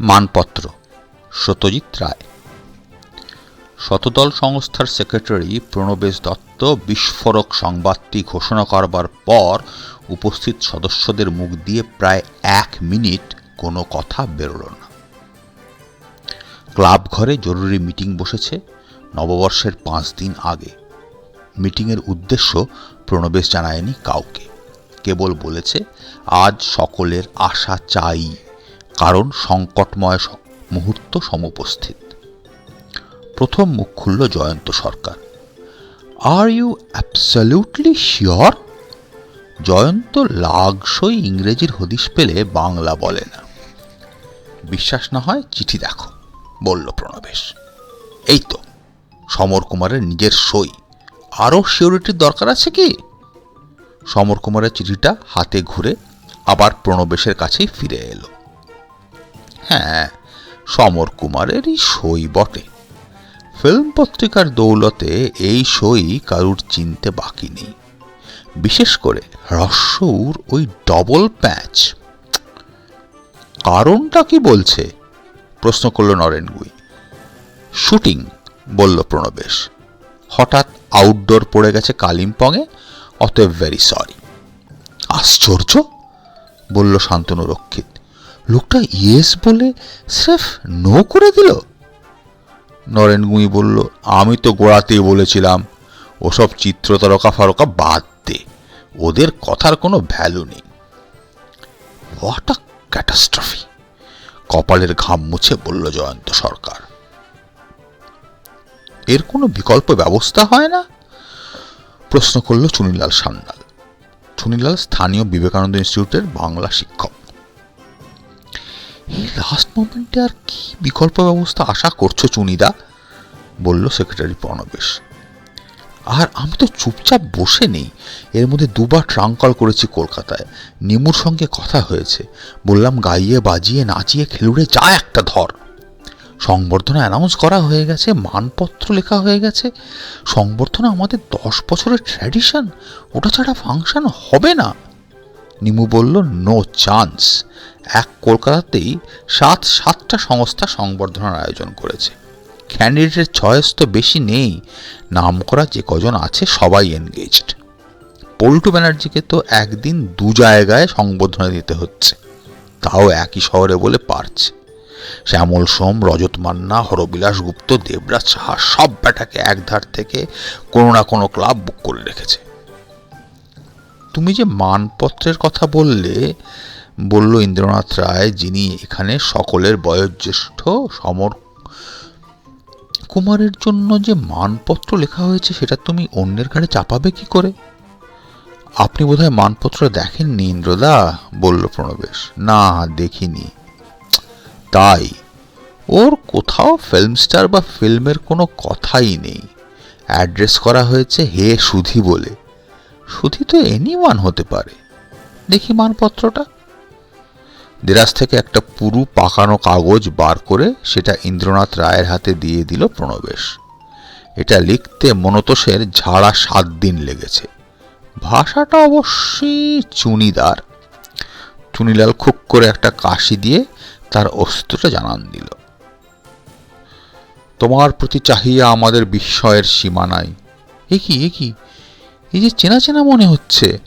মানপত্র। সত্যজিৎ রায়। শতদল সংস্থার সেক্রেটারি প্রণবেশ দত্ত বিস্ফোরক সংবাদটি ঘোষণা করবার পর উপস্থিত সদস্যদের মুখ দিয়ে প্রায় এক মিনিট কোনো কথা বেরোল না। ক্লাব ঘরে জরুরি মিটিং বসেছে নববর্ষের পাঁচ দিন আগে। মিটিংয়ের উদ্দেশ্য প্রণবেশ জানায়নি কাউকে। কেবল বলেছে, আজ সকলের আশা চাই। কারণ সংকটময় মুহূর্ত সমুপস্থিত। প্রথম মুখ খুলল Jayanta Sarkar. Are you absolutely sure Jayanta লাগসই ইংরেজির হদিশ পেলে বাংলা বলে না। বিশ্বাস না হয়, চিঠি দেখো, বলল প্রণবেশ। এই তো, সমর কুমারের নিজের সই। আরও সিওরিটির দরকার আছে কি? সমর কুমারের চিঠিটা হাতে ঘুরে আবার প্রণবেশের কাছেই ফিরে এলো। হ্যাঁ সমর কুমারেরই সই বটে। ফিল্ম পত্রিকার দৌলতে এই সই কারুর চিনতে বাকি নেই। বিশেষ করে হ্রস্বউর ওই ডবল প্যাচ কারণটা কি বলছে? প্রশ্ন করল নরেন গুই। শুটিং, বলল প্রণবেশ। হঠাৎ আউটডোর পড়ে গেছে কালিম্পংয়ে, অতএব ভেরি সরি আশ্চর্য, বলল শান্তনু রক্ষিত। লোকটা ইয়েস বলে স্রেফ নো করে দিল। নরেন গুঁই বলল, আমি তো গোড়াতেই বলেছিলাম, ওসব চিত্রতারকা ফারকা বাদ দে, ওদের কথার কোনো ভ্যালু নেই। হোয়াট আ ক্যাটাস্ট্রফি কপালের ঘাম মুছে বলল জয়ন্ত সরকার। এর কোনো বিকল্প ব্যবস্থা হয় না? প্রশ্ন করল চুনিলাল সান্যাল। চুনিলাল স্থানীয় বিবেকানন্দ ইনস্টিটিউটের বাংলা শিক্ষক। এই লাস্ট মোমেন্টে আর কি বিকল্প ব্যবস্থা আশা করছ চুনিদা? বলল সেক্রেটারি প্রণবেশ। আর আমি তো চুপচাপ বসে নেই। এর মধ্যে দুবার ট্রাঙ্ক কল করেছি কলকাতায়। নিমুর সঙ্গে কথা হয়েছে। বললাম, গাইয়ে বাজিয়ে নাচিয়ে খেলুড়ে যা একটা ধর। সংবর্ধনা অ্যানাউন্স করা হয়ে গেছে, মানপত্র লেখা হয়ে গেছে। সংবর্ধনা আমাদের দশ বছরের ট্র্যাডিশন ওটা ছাড়া ফাংশন হবে না। নিমু বলল নো চান্স এক কলকাতাতেই সাত সাতটা সংস্থা সংবর্ধনার আয়োজন করেছে। ক্যান্ডিডেটের চয়েস তো বেশি নেই, নাম করা যে কজন আছে সবাই এনগেজড পল্টু ব্যানার্জিকে তো একদিন দু জায়গায় সংবর্ধনা দিতে হচ্ছে, তাও একই শহরে বলে পারছে। শ্যামল সোম, রজত মান্না, হরবিলাস গুপ্ত, দেবরাজ সাহা সব ব্যাটাকে একধার থেকে কোনো না কোনো ক্লাব বুক করে রেখেছে। তুমি যে মানপত্রের কথা বললে বলল ইন্দ্রনাথ রায়, যিনি এখানে সকলের বয়োজ্যেষ্ঠ সমর, কুমারের জন্য যে মানপত্র লেখা হয়েছে, সেটা তুমি অন্যের ঘাড়ে চাপাবে কি করে? আপনি বোধহয় মানপত্র দেখেননি, ইন্দ্রদা, বলল প্রণবেশ। না, দেখিনি। তাই, ওর কোথাও ফিল্ম স্টার বা ফিল্মের কোনো কথাই নেই। অ্যাড্রেস করা হয়েছে হে সুধি বলে। সুধি তো এনিওয়ান হতে পারে। দেখি মানপত্রটা। দেরাজ থেকে একটা পুরু পাকানো কাগজ বার করে সেটা ইন্দ্রনাথ রায়ের হাতে দিয়ে দিল প্রণবেশ। এটা লিখতে মনতোষের ঝাড়া সাত দিন লেগেছে। ভাষাটা অবশ্যই চুনিদার। চুনিলাল খুব করে একটা কাশি দিয়ে তার অস্তিত্বটা জানান দিল। তোমার প্রতি চাহিয়া আমাদের বিস্ময়ের সীমা নাই। এ কি এ কি? এই যে চেনা চেনা মনে হচ্ছে।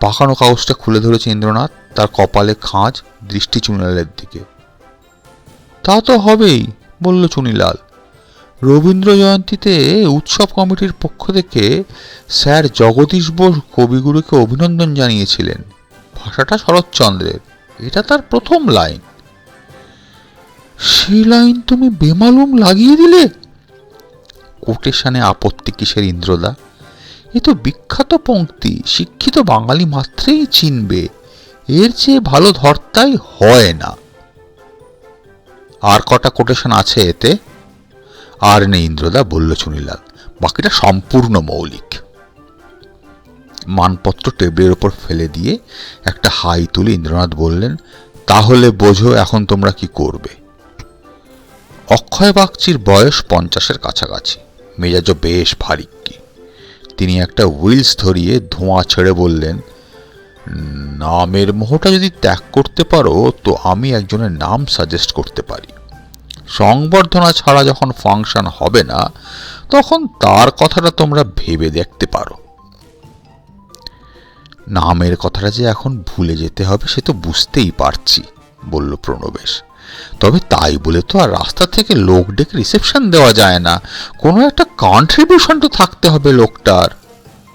পাকানো কাগজটা খুলে ধরেছে ইন্দ্রনাথ, তার কপালে খাঁজ, দৃষ্টি চুনিলালের দিকে। তা তো হবেই, বলল চুনিলাল। রবীন্দ্র জয়ন্তীতে উৎসব কমিটির পক্ষ থেকে স্যার জগদীশ বোস কবিগুরুকে অভিনন্দন জানিয়েছিলেন। ভাষাটা শরৎচন্দ্রের, এটা তার প্রথম লাইন। সেই লাইন তুমি বেমালুম লাগিয়ে দিলে? কোটেশনে আপত্তি কিসের ইন্দ্রদা? এ তো বিখ্যাত পংক্তি শিক্ষিত বাঙালি মাত্রেই চিনবে। এর চেয়ে ভালো ধর্তাই হয় না। আর কটা কোটেশন আছে এতে? আর নেই ইন্দ্রদা, বলল চুনিলাল বাকিটা সম্পূর্ণ মৌলিক। মানপত্র টেবিলের ওপর ফেলে দিয়ে একটা হাই তুলে ইন্দ্রনাথ বললেন, তাহলে বোঝো এখন তোমরা কি করবে? অক্ষয় বাগচির বয়স পঞ্চাশের কাছাকাছি। মেজাজও বেশ ভারিক্কি তিনি একটা হুইলস ধরিয়ে ধোঁয়া ছেড়ে বললেন, নামের মোহটা যদি ত্যাগ করতে পারো, তো আমি একজনের নাম সাজেস্ট করতে পারি। সংবর্ধনা ছাড়া যখন ফাংশন হবে না, তখন তার কথাটা তোমরা ভেবে দেখতে পারো। নামের কথাটা যে এখন ভুলে যেতে হবে, সে তো বুঝতেই পারছি, বলল প্রণবেশ। তবে তাই বলে তো আর রাস্তা থেকে লোক ডেকে রিসেপশন দেওয়া যায় না। কোনো একটা কন্ট্রিবিউশন তো থাকতে হবে লোকটার।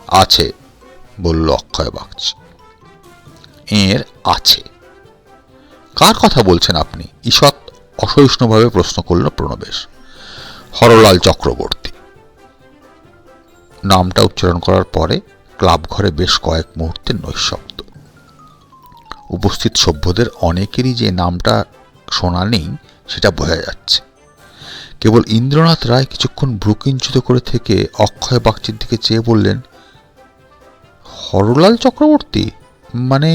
আছে, বলল অক্ষয় বাগচি। এর আছে। কার কথা বলছেন আপনি? ঈষৎ অসহিষ্ণুভাবে প্রশ্ন করল প্রণবেশ। হরলাল চক্রবর্তী। নামটা উচ্চারণ করার পরে ক্লাব ঘরে বেশ কয়েক মুহূর্তের নৈশব্দ। উপস্থিত সভ্যদের অনেকেরই যে নামটা শোনা নেই, সেটা বোঝা যাচ্ছে। কেবল ইন্দ্রনাথ রায় কিছুক্ষণ ভ্রুকিঞ্চিত করে থেকে অক্ষয় বাগচির দিকে চেয়ে বললেন, হরলাল চক্রবর্তী? মানে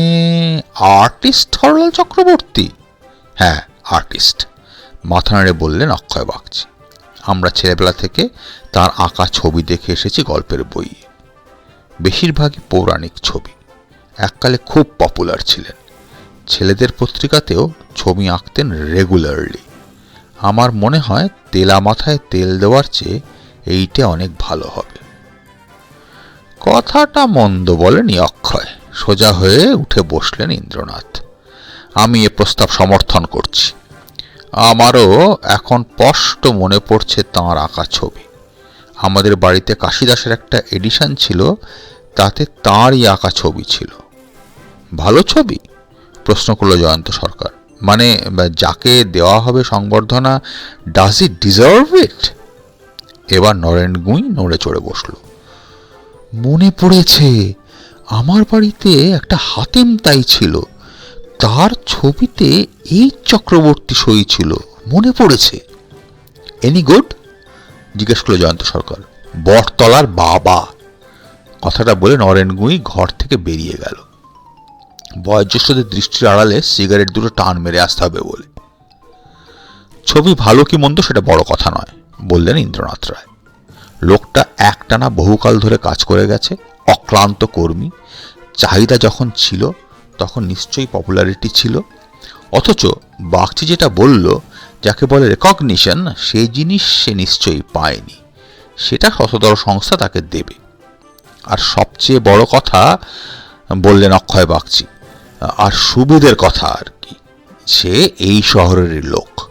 আর্টিস্ট হরলাল চক্রবর্তী? হ্যাঁ আর্টিস্ট মাথা নেড়ে বললেন অক্ষয় বাগচি। আমরা ছেলেবেলা থেকে তার আঁকা ছবি দেখে এসেছি গল্পের বইয়ে বেশিরভাগই পৌরাণিক ছবি। এককালে খুব পপুলার ছিলেন। ছেলেদের পত্রিকাতেও ছবি আঁকতেন রেগুলারলি আমার মনে হয় তেলা মাথায় তেল দেওয়ার চেয়ে এইটা অনেক ভালো হবে। কথাটা মন্দ বলেনি অক্ষয়। সোজা হয়ে উঠে বসলেন ইন্দ্রনাথ। আমি এ প্রস্তাব সমর্থন করছি। আমারও এখন স্পষ্ট মনে পড়ছে তাঁর আঁকা ছবি। আমাদের বাড়িতে কাশিদাসের একটা এডিশন ছিল, তাতে তাঁরই আঁকা ছবি ছিল। ভালো ছবি? প্রশ্ন করল জয়ন্ত সরকার। মানে যাকে দেওয়া হবে সংবর্ধনা ডাজ ইট ডিজার্ভ ইট এবার নরেন গুঁই নড়ে চড়ে বসল। মনে পড়েছে, আমার বাড়িতে একটা হাতেম তাই ছিল। তার ছবিতে এই চক্রবর্তী সই ছিল। মনে পড়েছে। এনি গুড জিজ্ঞেস করল জয়ন্ত সরকার। বটতলার বাবা। কথাটা বলে নরেন গুঁই ঘর থেকে বেরিয়ে গেল। বয়োজ্যেষ্ঠদের দৃষ্টির আড়ালে সিগারেট দুটো টান মেরে আসতে হবে বলে। ছবি ভালো কি মন্দ সেটা বড় কথা নয়, বললেন ইন্দ্রনাথ রায়। লোকটা একটানা বহুকাল ধরে কাজ করে গেছে, অক্লান্ত কর্মী। চাহিদা যখন ছিল, তখন নিশ্চয়ই পপুলারিটি ছিল। অথচ বাগচি যেটা বলল, যাকে বলে রেকগনিশন সেই জিনিস সে নিশ্চয়ই পায়নি। সেটা শতদর সংস্থা তাকে দেবে। আর সবচেয়ে বড় কথা, বললেন অক্ষয় বাগচি আর সুবিধের কথা আর কি। সে এই শহরের লোক।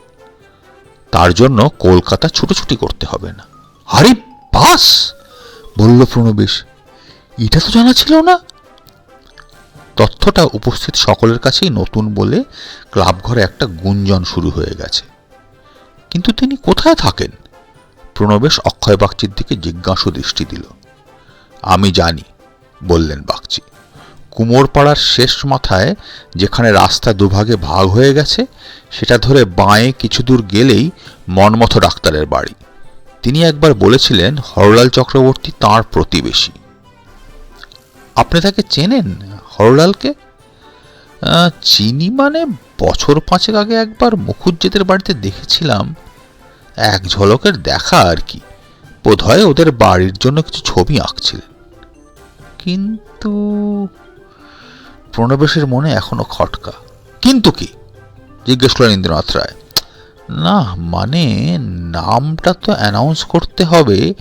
তার জন্য কলকাতা ছুটোছুটি করতে হবে না। আরে বাস! বলল প্রণবেশ। এটা তো জানা ছিল না। তথ্যটা উপস্থিত সকলের কাছেই নতুন বলে ক্লাব ঘরে একটা গুঞ্জন শুরু হয়ে গেছে। কিন্তু তিনি কোথায় থাকেন? প্রণবেশ অক্ষয় বাগচির দিকে জিজ্ঞাসু দৃষ্টি দিল। আমি জানি, বললেন বাগচি। কুমোরপাড়ার শেষ মাথায়, যেখানে রাস্তা দুভাগে ভাগ হয়ে গেছে, সেটা ধরে বাঁয়ে কিছু দূর গেলেই মনমথ ডাক্তারের বাড়ি। তিনি একবার বলেছিলেন, হরলাল চক্রবর্তী তাঁর প্রতিবেশী। আপনি তাকে চেনেন, হরলালকে? চিনি মানে বছর পাঁচেক আগে একবার মুখুজ্জেদের বাড়িতে দেখেছিলাম। এক ঝলকের দেখা আর কি। বোধহয় ওদের বাড়ির জন্য কিছু ছবি আঁকছিলেন। কিন্তু প্রণবেশের মনে এখনও খটকা। কিন্তু কি? জিজ্ঞেস করলেন ইন্দ্রনাথ রায়। না মানে নামটা তো অ্যানাউন্স করতে হবে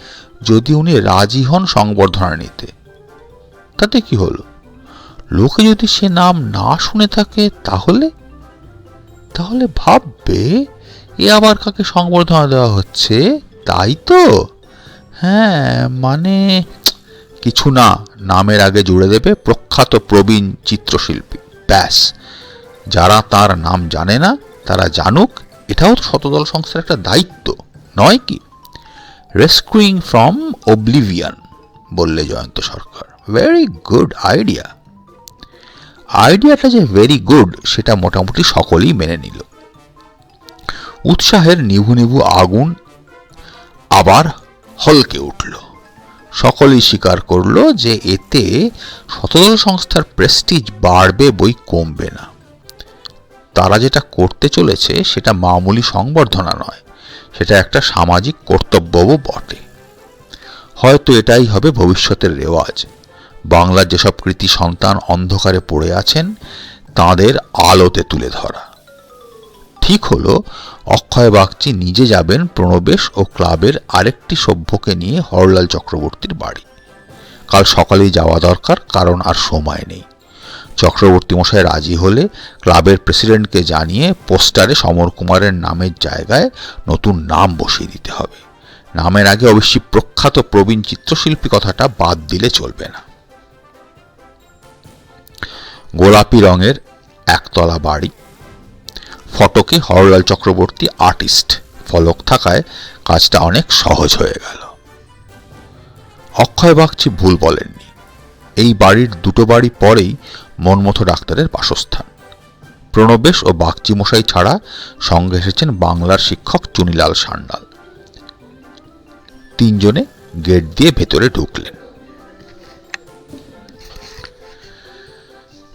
যদি উনি রাজি হন সংবর্ধনা নিতে। তাতে কি হলো? লোকে যদি সে নাম না শুনে থাকে তাহলে? তাহলে ভাববে, এ আবার কাকে সংবর্ধনা দেওয়া হচ্ছে? তাই তো? হ্যাঁ মানে কিছু না নামের আগে জুড়ে দেবে প্রখ্যাত প্রবীণ চিত্রশিল্পী। ব্যাস। যারা তার নাম জানে না, তারা জানুক, এটাও তো শতদল সংস্থার একটা দায়িত্ব, নয় কি? রেস্কিউইং ফ্রম ওবলিভিয়ান বললে Jayanta Sarkar. Very good idea আইডিয়াটা যে ভেরি গুড সেটা মোটামুটি সকলেই মেনে নিল। উৎসাহের নিভু নিভু আগুন আবার হলকে উঠল। সকলেই স্বীকার করল যে এতে শতদল সংস্থার প্রেস্টিজ বাড়বে বই কমবে না। তারা যেটা করতে চলেছে সেটা মামুলি সংবর্ধনা নয়, সেটা একটা সামাজিক কর্তব্যও বটে। হয়তো এটাই হবে ভবিষ্যতের রেওয়াজ। বাংলার যেসব কৃতি সন্তান অন্ধকারে পড়ে আছেন, তাদের আলোতে তুলে ধরা। ঠিক হলো, অক্ষয় বাগচি নিজে যাবেন প্রণবেশ ও ক্লাবের আরেকটি সভ্যকে নিয়ে হরলাল চক্রবর্তীর বাড়ি। কাল সকালেই যাওয়া দরকার, কারণ আর সময় নেই। চক্রবর্তী মশাই রাজি হলে ক্লাবের প্রেসিডেন্টকে জানিয়ে পোস্টারে সমর কুমারের নামের জায়গায় নতুন নাম বসিয়ে দিতে হবে। নামের আগে অবশ্যই প্রখ্যাত প্রবীণ চিত্রশিল্পী কথাটা বাদ দিলে চলবে না। গোলাপি রঙের একতলা বাড়ি ফটকে হরলাল চক্রবর্তী আর্টিস্ট। ফলক থাকায় কাজটা অনেক সহজ হয়ে গেল। অক্ষয় বাগচি ভুল বলেননি। এই বাড়ির দুটো বাড়ি পরেই মনমথ ডাক্তারের বাসস্থান। প্রণবেশ ও বাগচি মশাই ছাড়া সঙ্গে এসেছেন বাংলার শিক্ষক চুনিলাল সান্ডাল। তিনজনে গেট দিয়ে ভেতরে ঢুকলেন।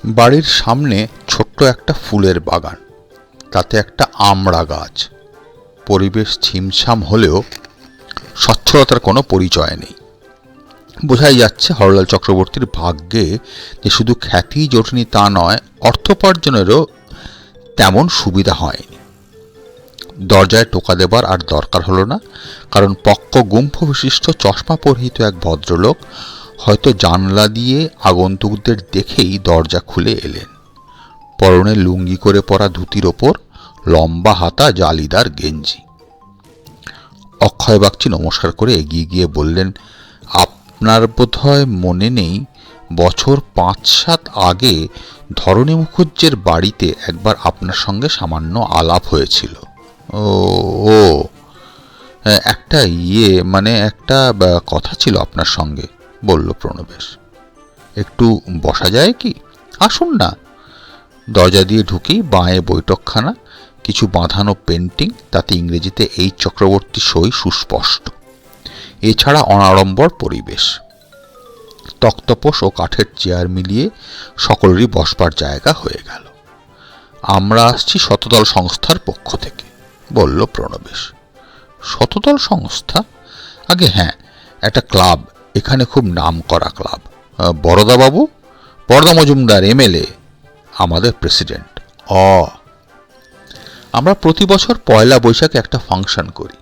বাড়ির সামনে ছোট্ট একটা ফুলের বাগান। তাতে একটা আমড়া গাছ। পরিবেশ ছিমছাম হলেও স্বচ্ছলতার কোনো পরিচয় নেই। বোঝাই যাচ্ছে হরলাল চক্রবর্তীর ভাগ্যে যে শুধু খ্যাতিই জোটেনি তা নয় অর্থোপার্জনেরও তেমন সুবিধা হয়নি। দরজায় টোকা দেবার আর দরকার হলো না, কারণ পক্ক গুম্ফ বিশিষ্ট চশমা পরিহিত এক ভদ্রলোক হয়তো জানলা দিয়ে আগন্তুকদের দেখেই দরজা খুলে এলেন। পরনে লুঙ্গি করে পরা ধুতির ওপর লম্বা হাতা জালিদার গেঞ্জি। অক্ষয় বাগচি নমস্কার করে এগিয়ে গিয়ে বললেন, আপনার বোধহয় মনে নেই, বছর পাঁচ সাত আগে ধরণী মুখুজ্জের বাড়িতে একবার আপনার সঙ্গে সামান্য আলাপ হয়েছিল। ও ও একটা ইয়ে মানে একটা কথা ছিল আপনার সঙ্গে, বলল প্রণবেশ। একটু বসা যায় কি? আসুন না দরজা দিয়ে ঢুকি, বাঁয়ে বৈঠকখানা, কিছু বাঁধানো পেন্টিং, তাতে ইংরেজিতে এই চক্রবর্তী সই সুস্পষ্ট। এছাড়া অনাড়ম্বর পরিবেশ। তক্তপোষ ও কাঠের চেয়ার মিলিয়ে সকলেরই বসবার জায়গা হয়ে গেল। আমরা আসছি শতদল সংস্থার পক্ষ থেকে, বলল প্রণবেশ। শতদল সংস্থা? আগে হ্যাঁ একটা ক্লাব, এখানে খুব নাম করা ক্লাব বরদাবাবু? বরদা মজুমদার এমএলএ আমাদের প্রেসিডেন্ট। অ। আমরা প্রতি বছর পয়লা বৈশাখে একটা ফাংশন করি।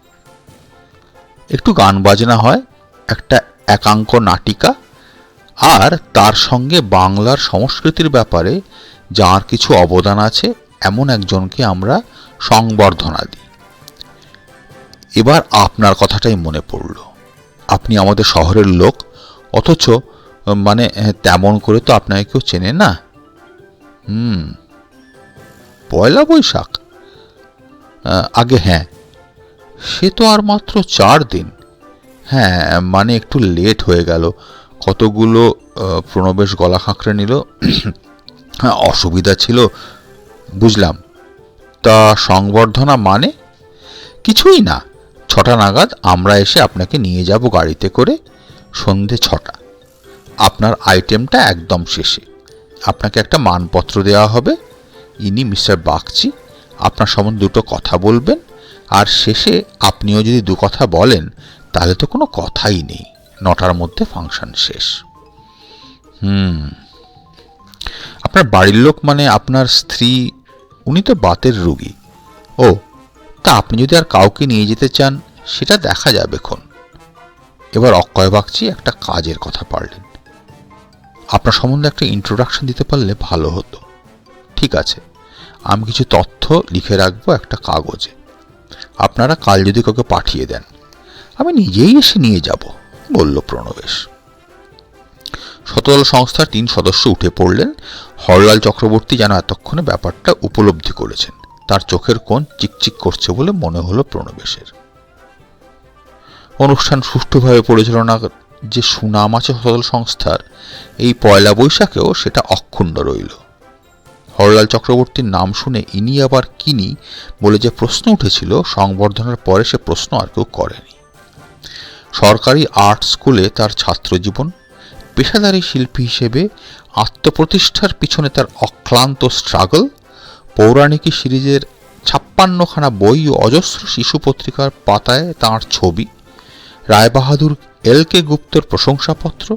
একটু গান বাজনা হয়, একটা একাঙ্ক নাটিকা, আর তার সঙ্গে বাংলার সংস্কৃতির ব্যাপারে যার কিছু অবদান আছে, এমন একজনকে আমরা সংবর্ধনা দিই। এবার আপনার কথাটাই মনে পড়ল। আপনি আমাদের শহরের লোক, অথচ মানে তেমন করে তো আপনাকে কেউ চেনে না। হুম। পয়লা বৈশাখ? আগে হ্যাঁ। সে তো আর মাত্র চার দিন। হ্যাঁ মানে একটু লেট হয়ে গেল। কতগুলো প্রণবেশ গলা খাঁকড়ে নিল। হ্যাঁ অসুবিধা ছিল। বুঝলাম। তা সংবর্ধনা মানে? কিছুই না। ছটা নাগাদ আমরা এসে আপনাকে নিয়ে যাব গাড়িতে করে সন্ধে ছটা। আপনার আইটেমটা একদম শেষে। আপনাকে একটা মানপত্র দেওয়া হবে। ইনি মিস্টার বাগচি, আপনার সম্বন্ধে দুটো কথা বলবেন। আর শেষে আপনিও যদি দু কথা বলেন, তাহলে তো কোনো কথাই নেই। নটার মধ্যে ফাংশন শেষ। হুম। আপনার বাড়ির লোক মানে আপনার স্ত্রী, উনি তো বাতের রুগী। ও, তা আপনি যদি আর কাউকে নিয়ে যেতে চান, সেটা দেখা যাবে খন এবার অক্ষয় বাগচি একটা কাজের কথা পারলেন। আপনার সম্বন্ধে একটা ইন্ট্রোডাকশন দিতে পারলে ভালো হতো। ঠিক আছে, আমি কিছু তথ্য লিখে রাখব একটা কাগজে। আপনারা কাল যদি কাউকে পাঠিয়ে দেন, আমি নিজেই এসে নিয়ে যাব, বলল প্রণবেশ। শতদল সংস্থার তিন সদস্য উঠে পড়লেন। হরলাল চক্রবর্তী যেন এতক্ষণে ব্যাপারটা উপলব্ধি করেছেন। তার চোখের কোণ চিকচিক করছে বলে মনে হলো প্রণবেশের। অনুষ্ঠান সুষ্ঠুভাবে পরিচালনা যে সুনাম আছে শতদল সংস্থার, এই পয়লা বৈশাখেও সেটা অক্ষুণ্ণ রইল। হরলাল চক্রবর্তীর নাম শুনে ইনি আবার কিনি বলে যে প্রশ্ন উঠেছিল, সংবর্ধনার পরে সে প্রশ্ন আর কেউ করেনি। সরকারি আর্ট স্কুলে তার ছাত্রজীবন, পেশাদারী শিল্পী হিসেবে আত্মপ্রতিষ্ঠার পিছনে তার অক্লান্ত স্ট্রাগল, পৌরাণিকী সিরিজের ছাপ্পান্নখানা বই ও অজস্র শিশু পত্রিকার পাতায় তাঁর ছবি, রায়বাহাদুর এল কে গুপ্তর প্রশংসাপত্র,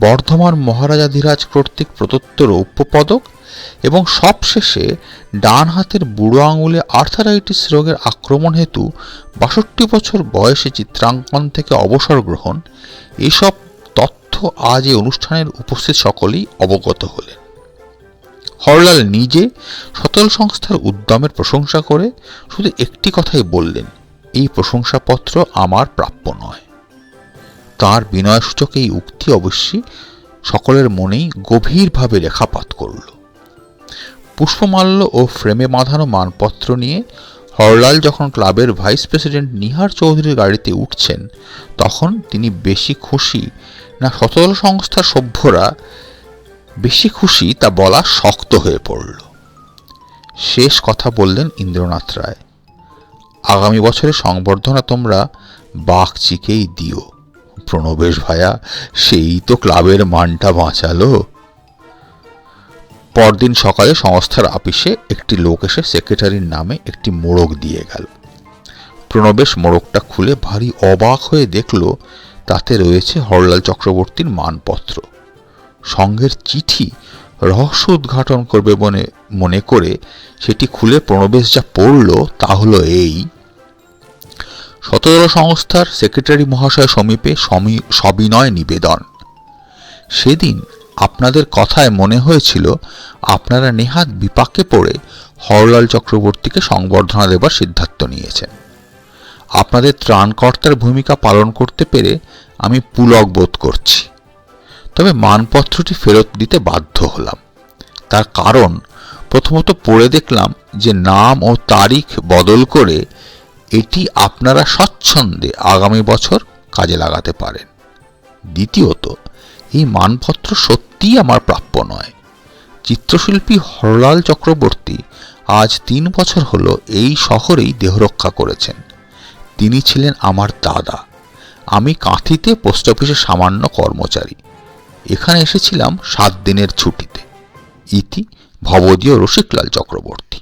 বর্ধমান মহারাজাধিরাজ কর্তৃক প্রদত্ত রৌপ্য পদক এবং সবশেষে ডান হাতের বুড়ো আঙুলে আর্থারাইটিস রোগের আক্রমণ হেতু বাষট্টি বছর বয়সে চিত্রাঙ্কন থেকে অবসর গ্রহণ, এসব তথ্য আজ এই অনুষ্ঠানের উপস্থিত সকলেই অবগত হলেন। হরলাল নিজে সতল সংস্থার উদ্যমের প্রশংসা করে শুধু একটি কথাই বললেন, এই প্রশংসাপত্র আমার প্রাপ্য নয়। তার বিনয়সূচক এই উক্তি অবশ্যই সকলের মনেই গভীরভাবে রেখাপাত করল। পুষ্পমাল্য ও ফ্রেমে বাঁধানো মানপত্র নিয়ে হরলাল যখন ক্লাবের ভাইস প্রেসিডেন্ট নিহার চৌধুরীর গাড়িতে উঠছেন, তখন তিনি বেশি খুশি না সতল সংস্থার সভ্যরা বেশি খুশি তা বলা শক্ত হয়ে পড়ল। শেষ কথা বললেন ইন্দ্রনাথ রায়, আগামী বছরের সংবর্ধনা তোমরা বাঘচিকেই দিও। প্রণবেশ ভায়া, সেই তো ক্লাবের মানটা বাঁচালো। পরদিন সকালে সংস্থার আপিসে একটি লোক এসে সেক্রেটারির নামে একটি মোড়ক দিয়ে গেল। প্রণবেশ মোড়কটা খুলে ভারী অবাক হয়ে দেখল, তাতে রয়েছে হরলাল চক্রবর্তীর মানপত্র। সঙ্গের চিঠি রহস্য উদ্ঘাটন করবে মনে মনে করে সেটি খুলে প্রণবেশ যা পড়ল তা হলো এই। সতেরো সংস্থার সেক্রেটারি মহাশয় সমীপে সমী- সবিনয় নিবেদন। সেদিন আপনাদের কথায় মনে হয়েছিল, আপনারা নেহাত বিপাকে পড়ে হরলাল চক্রবর্তীকে সংবর্ধনা দেবার সিদ্ধান্ত নিয়েছেন। আপনাদের ত্রাণকর্তার ভূমিকা পালন করতে পেরে আমি পুলক বোধ করছি। তবে মানপত্রটি ফেরত দিতে বাধ্য হলাম। তার কারণ, প্রথমত পড়ে দেখলাম যে নাম ও তারিখ বদল করে এটি আপনারা স্বচ্ছন্দে আগামী বছর কাজে লাগাতে পারেন। দ্বিতীয়ত, এই মানপত্র সত্যিই আমার প্রাপ্য নয়। চিত্রশিল্পী হরলাল চক্রবর্তী আজ তিন বছর হলো এই শহরেই দেহরক্ষা করেছেন। তিনি ছিলেন আমার দাদা। আমি কাঁথিতে পোস্ট অফিসে সামান্য কর্মচারী। এখানে এসেছিলাম সাত দিনের ছুটিতে। ইতি ভবদীয় রসিকলাল চক্রবর্তী।